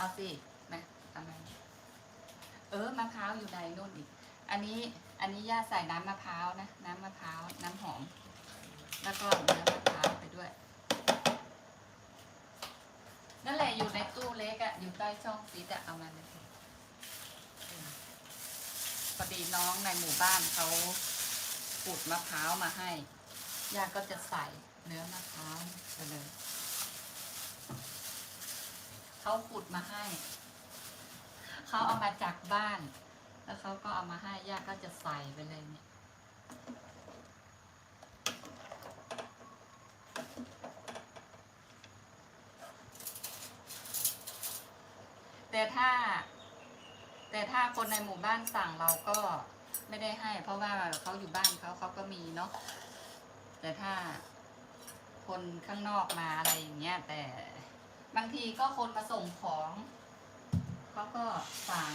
เอาสิมาทำไมเออมะพร้าวอยู่ในนู่นอีก อันนี้อันนี้ย่าใส่น้ำมะพร้าวนะ น้ำมะพร้าวน้ำหอม แล้วก็เนื้อมะพร้าวไปด้วย นั่นแหละอยู่ในตู้เล็กอะอยู่ใต้ช่องฟิตอะเอามาเลยพอดีน้องในหมู่บ้านเขาขูดมะพร้าวมาให้ย่าก็จะใส่เนื้อมะพร้าวไปเลย เขาขุดมาให้ เขาเอามาจากบ้าน แล้วเขาก็เอามาให้ย่าก็จะใส่ไปเลยเนี่ยแต่ถ้า แต่ถ้าคนในหมู่บ้านสั่งเราก็ไม่ได้ให้ เพราะว่าเขาอยู่บ้านเขาเขาก็มีเนาะแต่ถ้าคนข้างนอกมาอะไรอย่างเงี้ยแต่ บางทีก็คนมาส่งของเขาก็สั่ง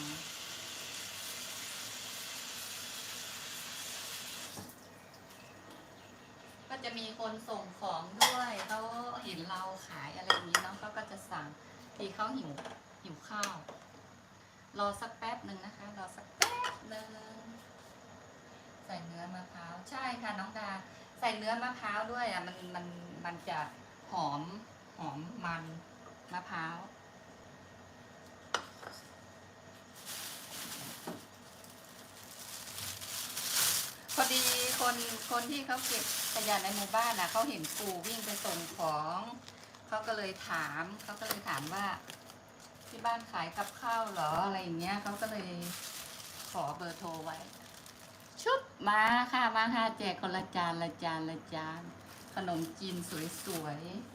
ก็จะมีคนส่งของด้วยเขาเห็นเราขายอะไรนี้เนาะเขาก็จะสั่งทีเขาหิวหิวข้าว รอสักแป๊บหนึ่งนะคะรอสักแป๊บหนึ่งใส่เนื้อมะพร้าวใช่ค่ะน้องดา ใส่เนื้อมะพร้าวด้วยอะมันมันมันจะหอมหอมมัน มะพร้าวพอดีคนคนที่เขาเก็บขยะในหมู่บ้านน่ะเขาเห็นปู่วิ่งไปส่งของเขาก็เลยถามเขาก็เลยถามว่า ที่บ้านขายกับข้าวเหรออะไรอย่างเงี้ยเขาก็เลยขอเบอร์โทรไว้ ชุบมาค่ะมาค่ะแจกคนละจานละจานละจานขนมจีนสวยๆ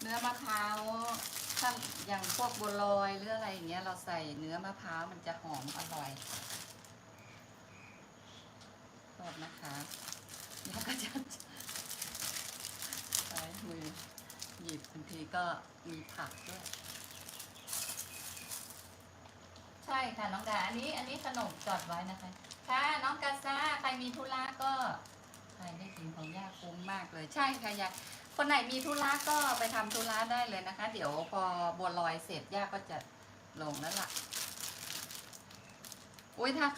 เนื้อมะพร้าวถ้าอย่างพวกบัวลอยหรืออะไรอย่างเงี้ย เราใส่เนื้อมะพร้าวมันจะหอมอร่อยโทษนะคะแล้วก็จะใช้มือหยิบบางทีก็มีผักด้วยใช่ค่ะน้องดาอันนี้อันนี้ขนมจอดไว้นะคะ ค่ะน้องกาซ่าใครมีธุระก็ใครได้กินของย่าคุ้มมากเลย ใช่ค่ะยา คนไหนมีธุระก็ไปทำธุระได้เลยนะคะ เดี๋ยวพอบัวลอยเสร็จย่าก็จะลงแล้วล่ะ อุ้ยถ้า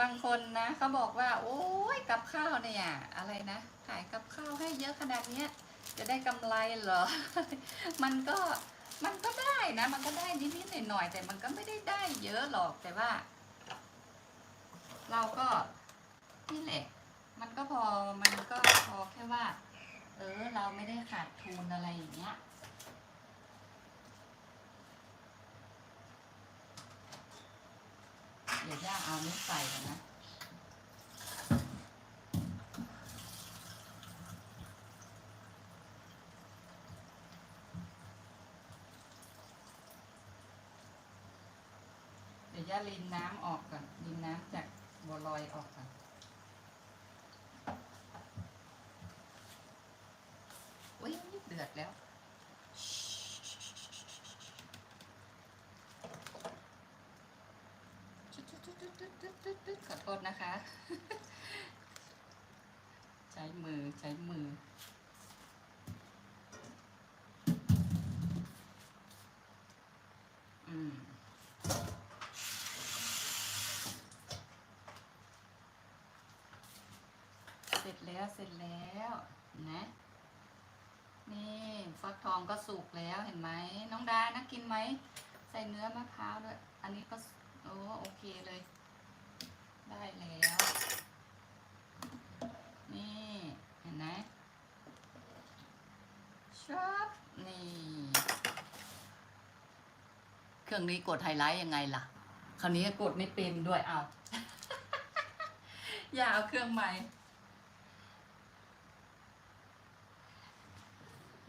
บางคนนะเขาบอกว่า โอ้ยกับข้าวเนี่ย อะไรนะขายกับข้าวให้เยอะขนาดเนี้ย จะได้กำไรเหรอ มันก็มันก็ได้นะ มันก็ได้นิดๆหน่อยๆแต่มันก็ไม่ได้ได้เยอะหรอกแต่ว่า เราก็นี่แหละ มันก็พอมันก็พอแค่ว่า ออเราไม่ได้ขาดทุนอะไรอย่างเงี้ยเดี๋ยวย่าเอานี้ใส่ก่อนนะเดี๋ยวย่าลินน้ำออกก่อนลินน้ำจากบัวลอยออกก่อนอุ้ยเดื อดแล้ว ขอโทษนะคะ ใช้มือใช้มือเสร็จแล้วเสร็จแล้วนะ นี่ฟักทองก็สุกแล้วเห็นไหมน้องดานะกินไหม ใส่เนื้อมะพร้าวด้วย อันนี้ก็โอ้โอเคเลย ได้แล้ว นี่เห็นไหมชอบนี่ เครื่องนี้กดไฮไลท์ยังไงล่ะ คราวนี้กดไม่เป็นด้วยเอา อย่าเอาเครื่องใหม่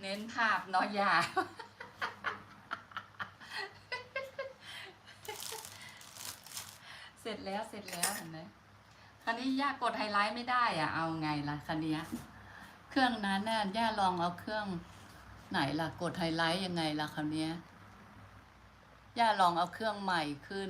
เน้นภาพเนาะอย่าเสร็จแล้วเสร็จแล้วเห็นไหมคันนี้ย่ากดไฮไลท์ไม่ได้อะเอาไงล่ะคันนี้เครื่องนั้นน่ะย่าลองเอาเครื่องไหนล่ะกดไฮไลท์ยังไงล่ะคันนี้ย่าลองเอาเครื่องใหม่ขึ้น